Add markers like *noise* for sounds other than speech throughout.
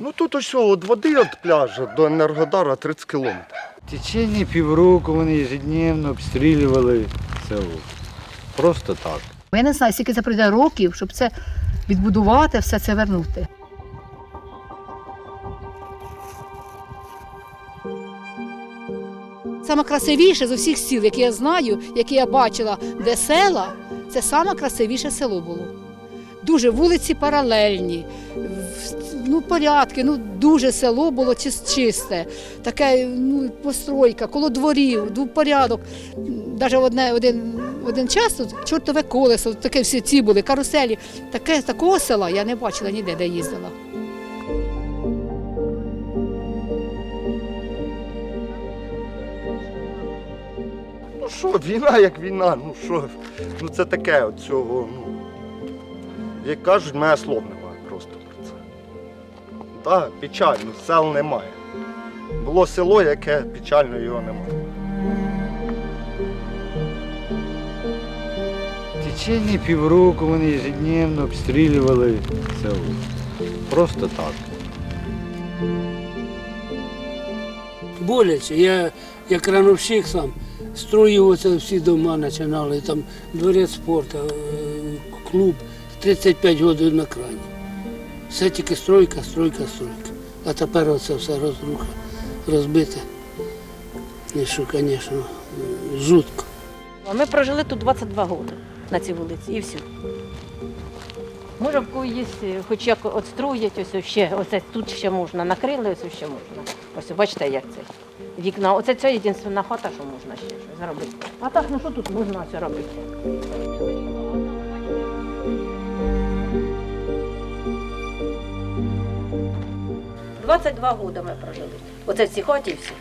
Ну тут ось від води від пляжу до Енергодара 30 кілометрів. В течение півроку вони ежедневно обстрілювали село. Просто так. Я не знаю, скільки це пройде років, щоб це відбудувати, все це вернути. Саме красивіше з усіх сіл, які я знаю, які я бачила, де села, це саме красивіше село було. Дуже вулиці паралельні, ну, порядки, ну дуже село було чисте, таке ну, постройка, коло дворів, порядок. Навіть одне, один, один час тут чортове колесо, таке всі ці були, каруселі. Таке, такого села я не бачила ніде, де їздила. Ну що, війна як війна, ну що, ну це таке от цього, ну. Як кажуть, в мене Так, печально, сел немає. Було село, яке печально його немає. В течение півроку вони ежедневно обстрілювали село. Просто так. боляче. Я як рановщик сам строїв оце всі дома починали, там дворець спорту, е, клуб, 35 років на крані. Все тільки стройка, стройка, стройка. А тепер оце все розруха, розбите. І що, звісно, жутко. Ми прожили тут 22 роки на цій вулиці і все. Може, в кого є, е, хоч як отстроїть, ось ще, оце тут ще можна, накрили, ось ще можна. Ось бачите, як це. Вікна. Оце це єдина хата, що можна ще щось зробити. А так, ну що тут можна це робити? Двадцять два роки ми прожили. Оце в цій хаті і все.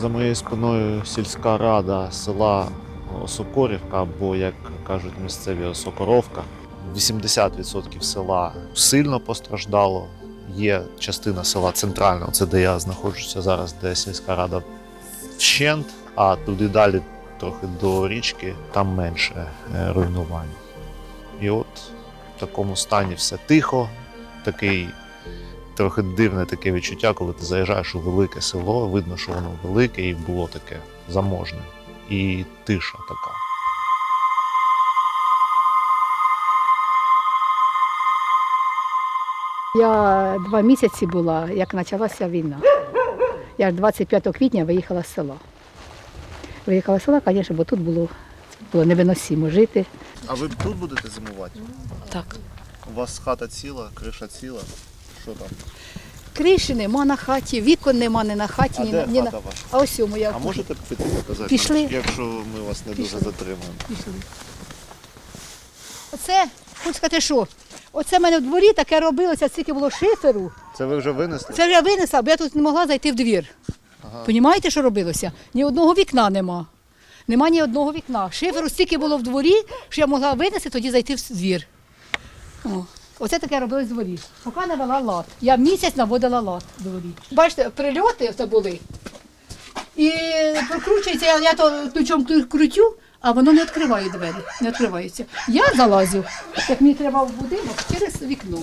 За моєю спиною сільська рада села Осокорівка, або, як кажуть місцеві Осокоровка. 80% села сильно постраждало. Є частина села центрального, це де я знаходжуся зараз, де сільська рада вщент, а туди далі, трохи до річки, там менше е, руйнувань. І от в такому стані все тихо, такий трохи дивне таке відчуття, коли ти заїжджаєш у велике село, видно, що воно велике і було таке заможне. І тиша така. Я два місяці була, як почалася війна. Я ж 25 квітня виїхала з села. Виїхала з села, звісно, бо тут було, було невиносимо жити. А ви тут будете зимувати? Так. У вас хата ціла, криша ціла. Що там? Криші нема на хаті, вікон нема ні на хаті, ні, на- ні на. ваша? А ось у моя. А можете піти показати, Пішли. якщо ми вас не дуже затримуємо? Пішли. Оце, хочу сказати, що? Оце в мене в дворі таке робилося, стільки було шиферу. Це ви вже винесли? Це я винесла, бо я тут не могла зайти в двір. Понімаєте, що робилося? Ні одного вікна нема. Нема ні одного вікна. Шиферу стільки було в дворі, що я могла винести, тоді зайти в двір. Оце таке робилось в дворі. Поки не вела лад. Я місяць наводила лад в дворі. Бачите, прильоти це були. І прокручується, я, я то ключом крутю, а воно не відкриває двері, не відкривається. Я залазю, як мені треба в будинок, через вікно.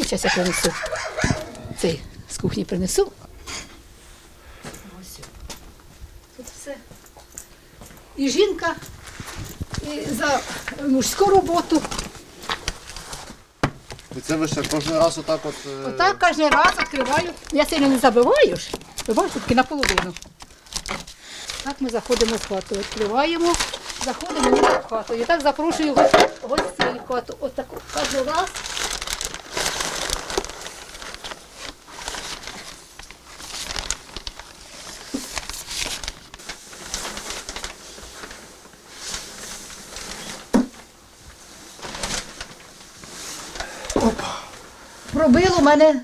І зараз я принесу. Цей з кухні принесу. Ось. Тут все. І жінка і за мужську роботу. І це ви ще кожен раз отак от. е, Отак кожен раз відкриваю. Я сильно не забиваю ж. Ви бачите, тільки наполовину. Так ми заходимо в хату, відкриваємо, заходимо в хату. І так запрошую гостей в хату. Отак кожен раз. Пробило мене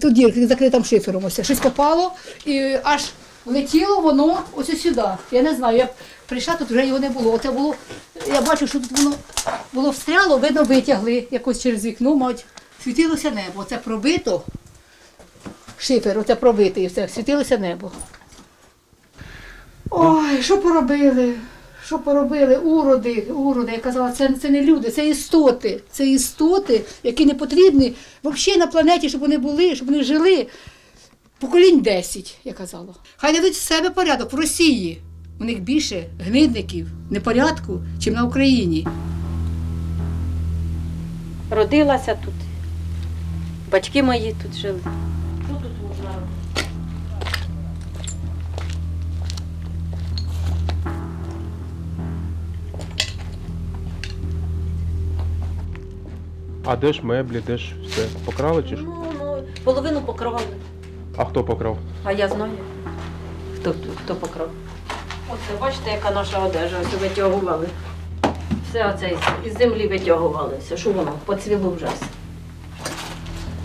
тут дірки закритим шифером. Ось щось попало і аж летіло воно ось сюди. Я не знаю, я прийшла, тут вже його не було. Оце було, я бачу, що тут воно було встряло, видно, витягли якось через вікно, мать, світилося небо. Це пробито. Шифер, оце пробитий, і все, світилося небо. Ой, що поробили? Що поробили? Уроди, уроди. Я казала, це, це не люди, це істоти. Це істоти, які не потрібні взагалі на планеті, щоб вони були, щоб вони жили. Поколінь 10, я казала. Хай наведуть в себе порядок в Росії. У них більше гнидників, непорядку, чим на Україні. Родилася тут. Батьки мої тут жили. А де ж меблі, де ж все? Покрали чи ж? Ну, ну, половину покровали. А хто покрав? А я знаю, хто, хто покрав. Оце бачите, яка наша одежа, ось витягували. Все оце із, із землі витягували. Все, що воно, поцвіло вже все.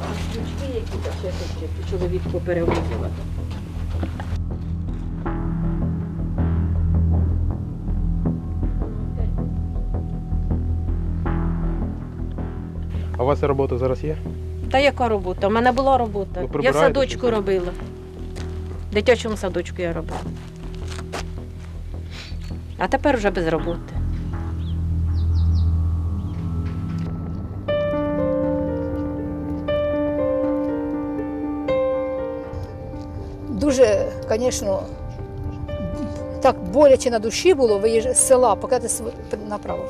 А ключки які та ще тут чоловік поперевозювати. А у вас робота зараз є? Та яка робота? У мене була робота. Ви Я в садочку чи? робила. В дитячому садочку я робила. А тепер вже без роботи. Дуже, звісно, так боляче на душі було виїжджати з села, покидати направо,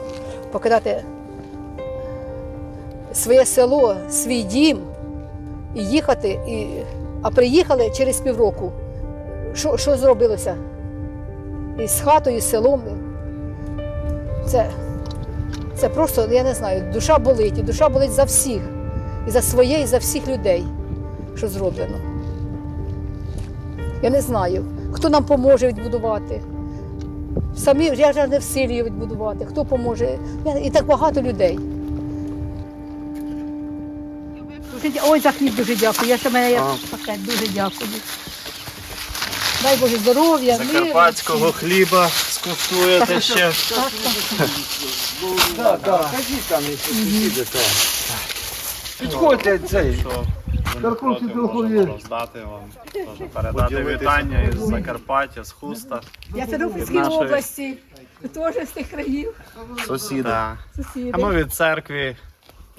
покидати своє село, свій дім і їхати. І... А приїхали через півроку. Що, що зробилося? І з хатою, і з селом. Це, це просто, я не знаю, душа болить, і душа болить за всіх. І за своє, і за всіх людей, що зроблено. Я не знаю, хто нам поможе відбудувати. Самі я вже не в силі відбудувати. Хто поможе? І так багато людей. Ой, за хліб дуже дякую. Я ще мене як пакет, дуже дякую. Дай Боже здоров'я, миру. Закарпатського хліба скуштуєте ще. Підходьте цей. Каркунці духові. Роздати вам, передати вітання із Закарпаття, з Хуста. Я Тернопільській нашої- області, теж з тих країв. Сусіди. А ми від церкви,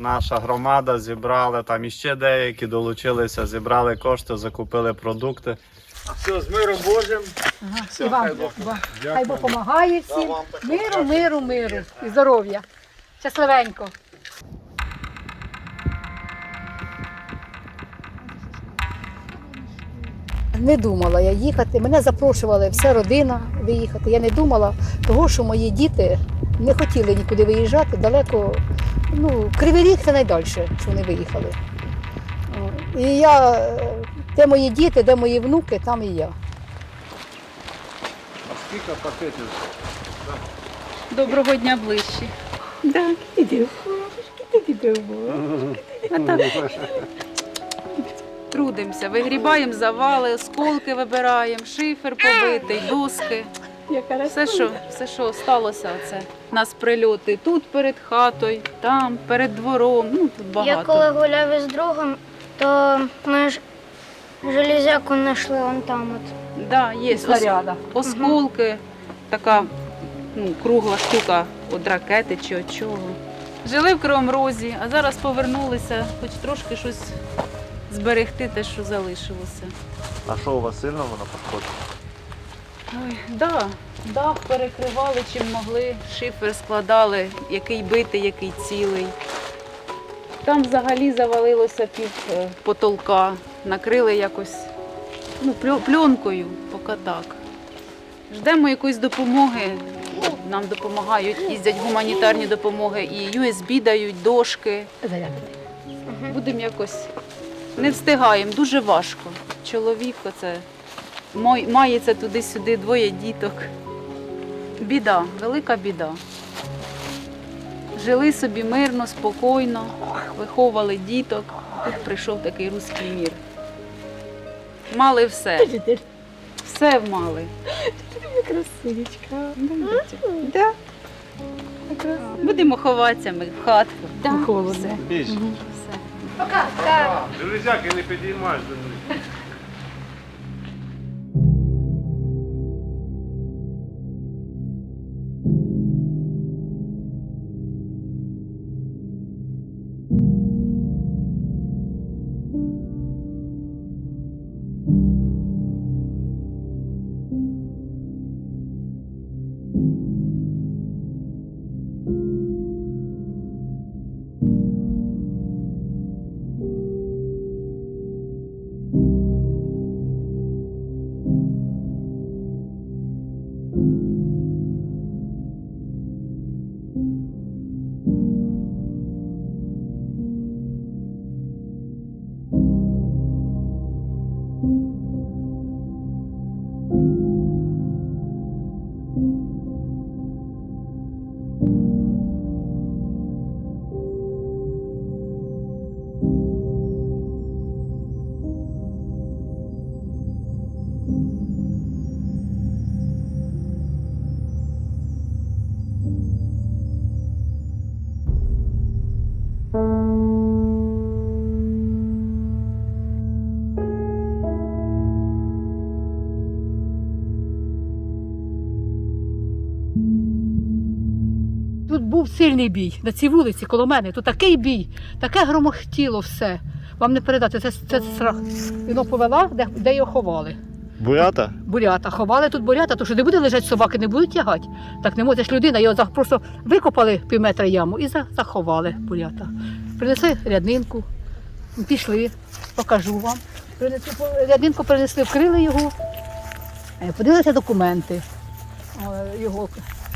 наша громада зібрали, там іще деякі долучилися, зібрали кошти, закупили продукти. Все, з миром Божим. І вам. Хай Бог допомагає всім. Миру, миру, миру і здоров'я. Щасливенько. Не думала я їхати. Мене запрошувала вся родина виїхати. Я не думала, того, що мої діти не хотіли нікуди виїжджати далеко. Ну, Кривий Ріг це найдальше, що вони виїхали. І я, де мої діти, де мої внуки, там і я. А Скільки пакетів? Доброго дня ближче. Да, іди. Іди, А так. Трудимося, вигрібаємо завали, осколки вибираємо, шифер побитий, доски. Все, що, все, що сталося, це у нас прильоти тут перед хатою, там, перед двором. Ну, тут багато. Я коли гуляв із другом, то ми ж железяку знайшли вон там от. Да, є Снаряда. осколки, така ну, кругла штука від ракети чи від чого. Жили в Кривому Розі, а зараз повернулися, хоч трошки щось зберегти те, що залишилося. А що у вас сильно воно пошкоджено? Ой, да, дах перекривали чим могли, шифер складали, який битий, який цілий. Там взагалі завалилося пів е, потолка, накрили якось ну, пленкою, поки так. Ждемо якоїсь допомоги. Ну, Нам допомагають, їздять гуманітарні допомоги, і USB дають, дошки. Будемо якось не встигаємо, дуже важко. Чоловік оце мой- мається туди-сюди, двоє діток. Біда, велика біда. Жили собі мирно, спокійно, виховували діток. Тут прийшов такий руський мір. Мали все. Все мали. Красивічка. Да. Будемо ховатися ми в хатку. Да. Холодно. Все. Железяки не підіймаєш до них. Тут був сильний бій на цій вулиці коло мене. Тут такий бій, таке громохтіло все. Вам не передати, це, це страх. Воно повела, де, де його ховали. Бурята? Бурята. Ховали тут бурята, то що не буде лежати собаки, не будуть тягати. Так не може, ж людина, його за- просто викопали пів метра яму і за- заховали бурята. Принесли ряднинку, пішли, покажу вам. Принесли, ряднинку принесли, вкрили його, е, подивилися документи. Е, Його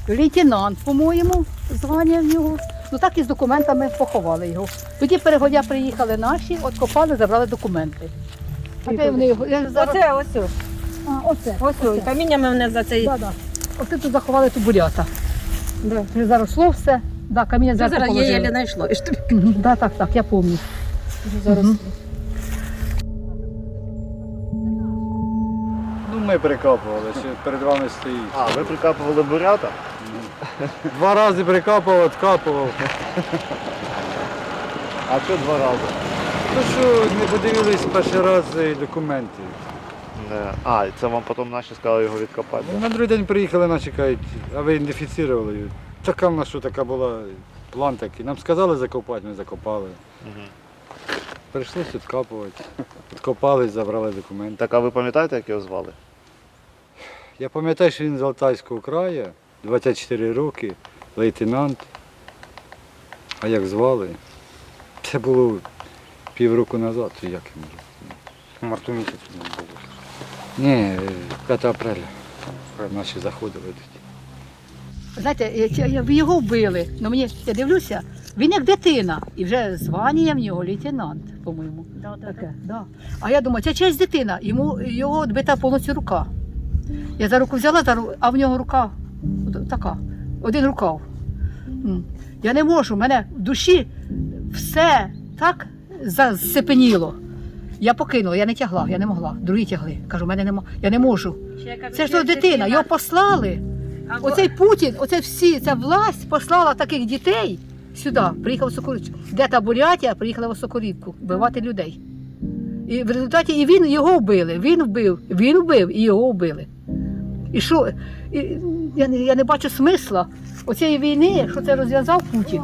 лейтенант, по-моєму, звання в нього. Ну так і з документами поховали його. Тоді перегодя приїхали наші, откопали, забрали документи. А де вони його? Я зараз... Оце ось. о. А, оце. Ось о, каміннями мене за цей. Да, да. Оце тут заховали ту бурята. Да. Вже заросло все. Да, каміння Це зверху зараз я положили. єлі знайшла. Мгм, Да, так, так, я пам'ятаю. Мгм. Ми прикапували, ще перед вами стоїть. А, ви прикапували бурята? Два рази прикапував, відкапував. А що два рази? То що не подивились перший раз документи. Не. А, і це вам потім наші сказали його відкопати. да? На другий день приїхали, наші кажуть, а ви ідентифіцірували її. Така в нас що така була, план такий. Нам сказали закопати, ми закопали. Мгм. Прийшлося відкапувати. Відкопали, забрали документи. Так, а ви пам'ятаєте, як його звали? Я пам'ятаю, що він з Алтайського краю, 24 роки, лейтенант. А як звали? Це було півроку назад, чи як йому? Марту місяць було. Ні, е, 5 апреля. Наші заходили тоді. Знаєте, я- я- його вбили. Ну мені я дивлюся, він як дитина. І вже звання в нього лейтенант, по-моєму. Таке, да. А я думаю, це чиясь дитина, йому його відбита повністю рука. Я за руку взяла, за ру- а в нього рука така, один рукав. Я не можу, в мене в душі все так засипеніло. Я покинула, я не тягла, я не могла. Другі тягли. Кажу, мене нема, я не можу. Це ж то дитина, його послали. Оцей Путін, оце всі, ця власть послала таких дітей сюди, приїхав в Соколівку. Де та Бурятія, приїхала в Соколівку вбивати людей. І в результаті і він його вбили, він вбив, він вбив і його вбили. І що? І, я, не, я не бачу смисла оцієї війни, що це розв'язав Путін.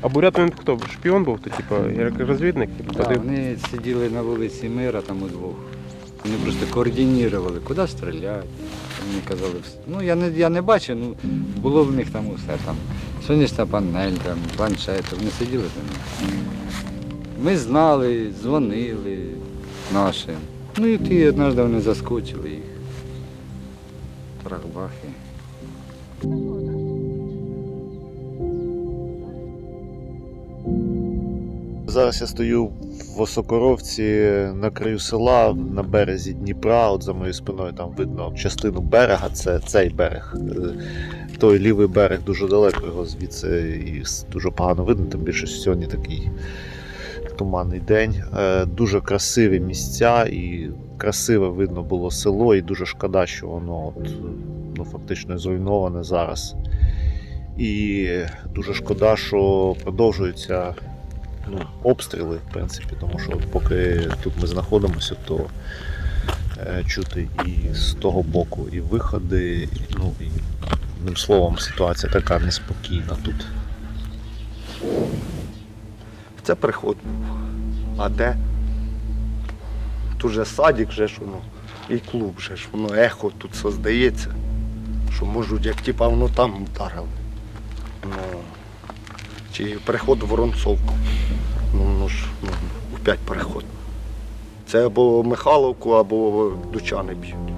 А бурят він хто? Шпіон був, то типу, як розвідник? Да, Туди- вони сиділи на вулиці Мира там удвох. Вони просто координували, куди стріляти. Вони казали, вс- ну я не, я не бачив, ну було в них там усе там. Сонячна панель, там, планшет, вони сиділи там. Ми знали, дзвонили нашим. Ну і ті однажды вони заскочили їх. Трахбахи. Зараз я стою в Осокоровці на краю села на березі Дніпра. От за моєю спиною там видно частину берега. Це цей берег. Е, Той лівий берег дуже далеко його звідси і дуже погано видно, тим більше сьогодні такий туманний день. Е, Дуже красиві місця і красиве видно було село, і дуже шкода, що воно от, ну, фактично зруйноване зараз. І дуже шкода, що продовжуються ну, обстріли, в принципі, тому що от поки тут ми знаходимося, то е, чути і з того боку, і виходи, і, ну і одним словом, ситуація така неспокійна тут. Це приход. А де? Тут же садик, же ж воно, і клуб же ж, воно ехо тут создається, що можуть, як типа воно там вдарили. Ну, чи переход в Воронцовку. Ну, ну ж, ну, опять переход. Це або Михайловку, або Дучани б'ють.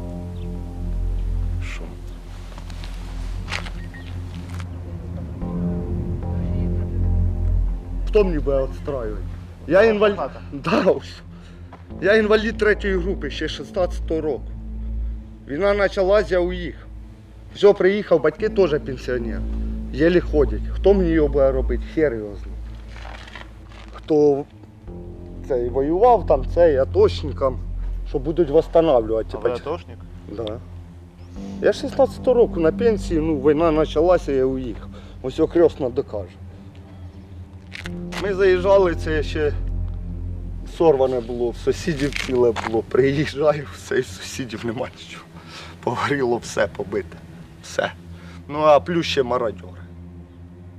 Хто мені буде відстраювати? Я інвалід. Да. Я інвалід третьої групи, ще 16-го року. Війна почалась, я уїхав. Все, приїхав, батьки теж пенсіонери. Єлі ходять. Хто мені його буде робити? Хер його знає. Хто цей воював там, цей атошникам, що будуть восстанавливати. А ви атошник? Да. Я 16 року на пенсії, ну, війна почалася, я уїхав. Ось окрестно докаже. Ми заїжджали, це ще сорване було, в сусідів ціле було. Приїжджаю, все, і сусідів нема нічого. Погоріло все побите. Все. Ну а плюс ще мародьори.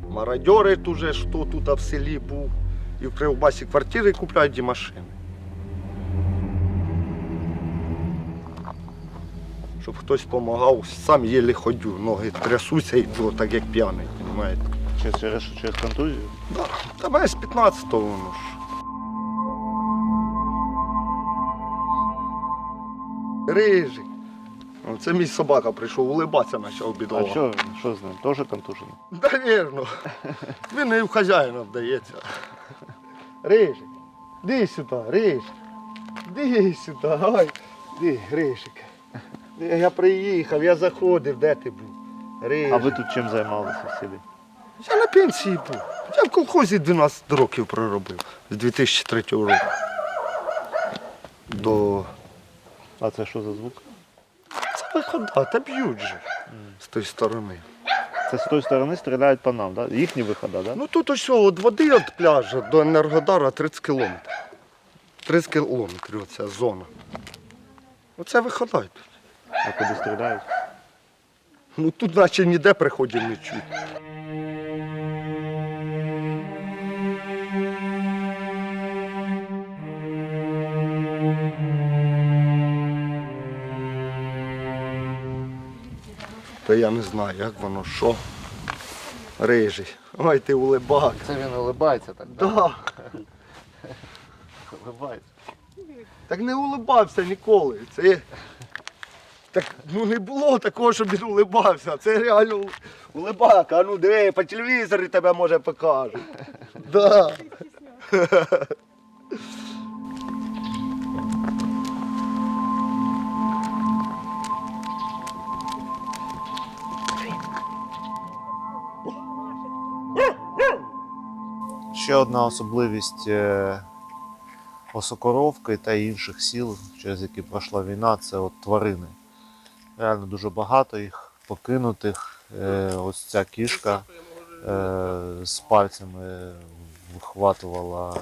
Мародьори тут же, що тут в селі був. І в Кривбасі квартири купляють і машини. щоб хтось допомагав, сам єлі ходю, ноги трясуться і йду, так як п'яний, розумієте? Через, через, контузію? Та мене з 15-го воно ж. Рижик. О, Це мій собака прийшов, улибатися почав А що, що з ним? Теж контужений? Да вірно. Він не в хазяїна вдається. Рижик, ди сюди, Рижик. Ди сюди, ой. Ди, Рижик. Я приїхав, я заходив, де ти був? Рижик. А ви тут чим займалися в? Я на пенсії був. Я в колхозі 12 років проробив з 2003 року. До А це що за звук? це вихода, та б'ють же з тої сторони. Це з тої сторони стріляють по нам, да? їхні виходи, так? Да? Ну тут ось від води від пляжу до Енергодара 30 кілометрів. 30 кілометрів оця зона. Оце вихода тут. А куди стріляють? Ну тут наче ніде приходів не чуть. Та я не знаю, як воно, що. Рижий. Ой, ти улибак. Це він улибається так? Да. *laughs* Улибається. Так не улибався ніколи. Це так ну не було такого, щоб він улибався. Це реально улибак. А ну диви, по телевізорі тебе може покажуть. *laughs* Да. *laughs* Ще одна особливість е, Осокоровки та інших сіл, через які пройшла війна, це от тварини. Реально дуже багато їх покинутих. Е, Ось ця кішка е, з пальцями вихватувала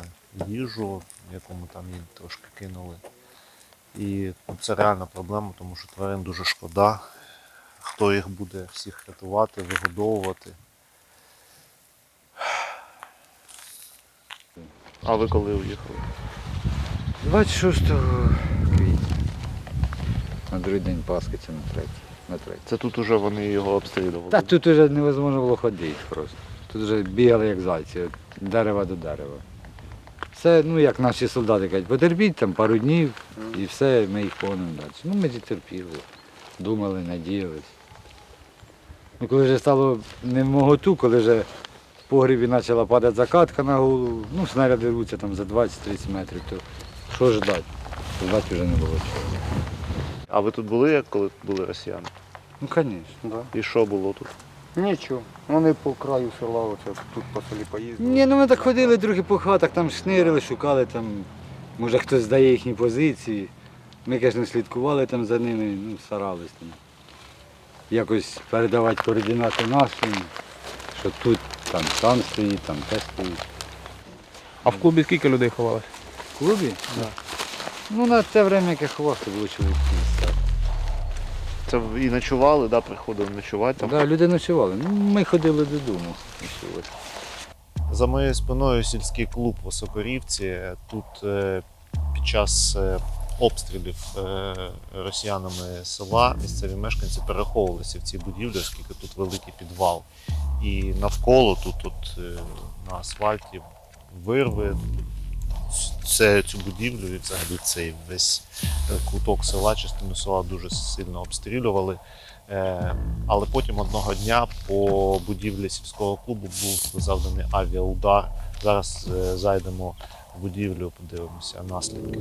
їжу, якому там їй трошки кинули. І ну, це реальна проблема, тому що тварин дуже шкода. Хто їх буде всіх рятувати, вигодовувати. А ви коли уїхали? 26 квітня. На другий день Пасхи це на третій. На третій. Це тут уже вони його обстрілювали. Та тут вже невозможно було ходити просто. Тут вже бігали як зайці, від дерева до дерева. Все, ну як наші солдати кажуть, потерпіть там пару днів і все, ми їх погонимо далі. Ну ми терпіли, думали, надіялись. Ну коли вже стало не в моготу, коли вже в погрібі почала падати закатка на голову, ну снаряди рвуться там за 20-30 метрів, то що ждати? Ждати вже не було чого. А ви тут були, як коли були росіяни? Ну, звісно. І що було тут? Нічого. Вони по краю села, оце тут по селі поїздили. Ні, ну ми так ходили трохи по хатах, там шнирили, шукали там, може хтось здає їхні позиції. Ми, звісно, слідкували там за ними, ну, старались там. Якось передавати координати нашим, що тут там там стоїть, там те стоїть. А в клубі скільки людей ховалось? В клубі? Так. Ну, на те время, як я ховав, це було чоловік 50. Це і ночували, да, приходили ночувати там. Да, люди ночували. Ну, ми ходили додому. ось. За моєю спиною сільський клуб у Сокорівці. Тут е, під час е, обстрілів е, росіянами села місцеві мешканці переховувалися в цій будівлі, оскільки тут великий підвал. І навколо тут, тут е, на асфальті вирви, це, цю будівлю і взагалі цей весь е, куток села, частину села дуже сильно обстрілювали. Е, Але потім одного дня по будівлі сільського клубу був завданий авіаудар. Зараз зайдемо в будівлю, подивимося наслідки.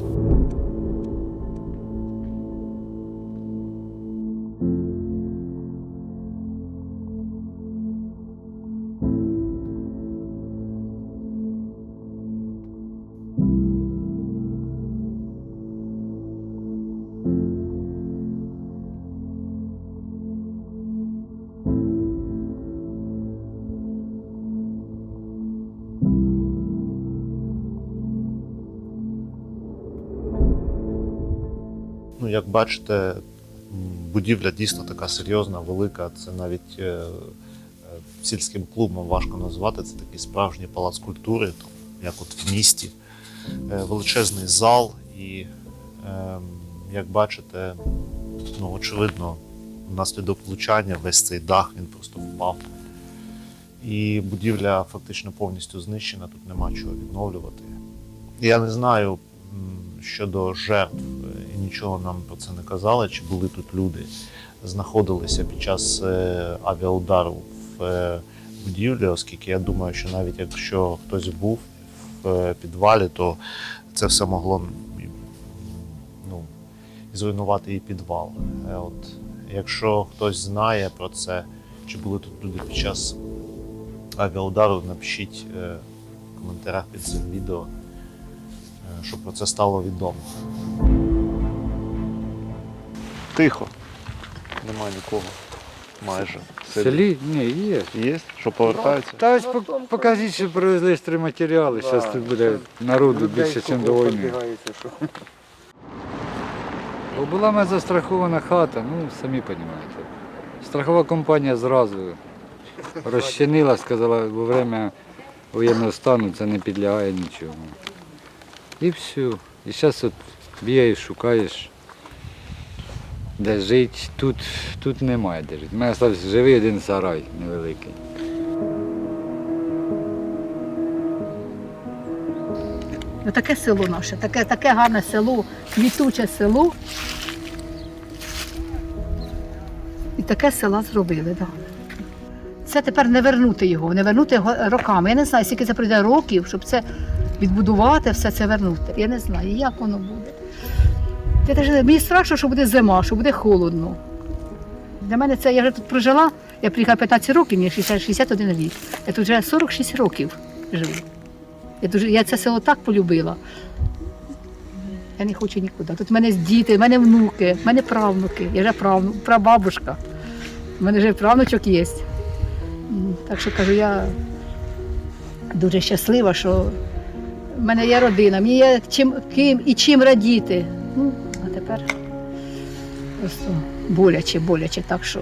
Ну, як бачите, будівля дійсно така серйозна, велика. Це навіть е, е, сільським клубом важко назвати. Це такий справжній палац культури, як от в місті. Е, Величезний зал, і, е, як бачите, ну, очевидно, внаслідок влучання весь цей дах він просто впав. І будівля фактично повністю знищена, тут нема чого відновлювати. Я не знаю щодо жертв, нічого нам про це не казали, чи були тут люди, знаходилися під час е, авіаудару в е, будівлі, оскільки я думаю, що навіть якщо хтось був в е, підвалі, то це все могло ну, зруйнувати і підвал. От, якщо хтось знає про це, чи були тут люди під час авіаудару, напишіть в коментарях під цим відео, щоб про це стало відомо. Тихо. Нема нікого. Майже. В селі? Ні, є. Є? Що повертаються? Та ось пок- покажіть, що привезли стройматеріали. Зараз тут буде народу більше, ніж до війни. Бо була в мене застрахована хата, ну самі розумієте. Страхова компанія зразу розчинила, сказала, во время воєнного стану це не підлягає нічого. І все. І зараз от бігаєш, шукаєш, де жити. Тут, тут немає де жити. У мене залишився живий один сарай невеликий. Ну, таке село наше, таке, таке гарне село, квітуче село. І таке села зробили, так. Це тепер не вернути його, не вернути його роками. Я не знаю, скільки це пройде років, щоб це відбудувати, все це вернути. Я не знаю, як воно буде. Я теж, мені страшно, що буде зима, що буде холодно. Для мене це я вже тут прожила, я приїхала 15 років, мені 60, 61 рік. Я тут вже 46 років живу. Я, дуже, я це село так полюбила. Я не хочу нікуди. Тут в мене діти, в мене внуки, в мене правнуки, я вже правну, прабабушка. У мене вже правнучок є. Так що кажу, я дуже щаслива, що в мене є родина, мені є чим, ким і чим радіти. Тепер просто боляче, боляче. Так що